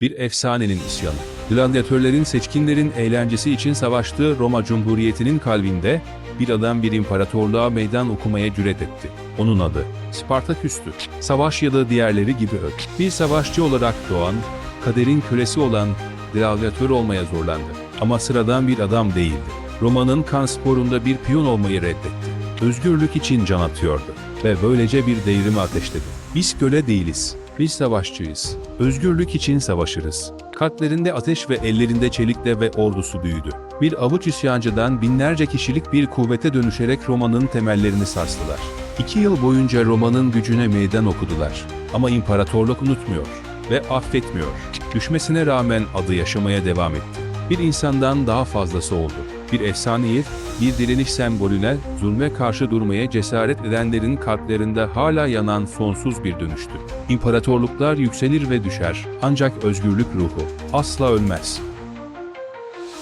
Bir efsanenin isyanı. Gladyatörlerin seçkinlerin eğlencesi için savaştığı Roma Cumhuriyeti'nin kalbinde bir adam bir imparatorluğa meydan okumaya cüret etti. Onun adı Spartaküs'tü. Savaş ya da diğerleri gibi ök. Bir savaşçı olarak doğan, kaderin kölesi olan gladyatör olmaya zorlandı. Ama sıradan bir adam değildi. Roma'nın kan sporunda bir piyon olmayı reddetti. Özgürlük için can atıyordu ve böylece bir devrimi ateşledi. Biz köle değiliz. Biz savaşçıyız. Özgürlük için savaşırız. Kalplerinde ateş ve ellerinde çelikle ve ordusu büyüdü. Bir avuç isyancıdan binlerce kişilik bir kuvvete dönüşerek Roma'nın temellerini sarstılar. İki yıl boyunca Roma'nın gücüne meydan okudular. Ama imparatorluk unutmuyor ve affetmiyor. Düşmesine rağmen adı yaşamaya devam etti. Bir insandan daha fazlası oldu. Bir efsaneye, bir direniş sembolüne, zulme karşı durmaya cesaret edenlerin kalplerinde hala yanan sonsuz bir dönüştü. İmparatorluklar yükselir ve düşer, ancak özgürlük ruhu asla ölmez.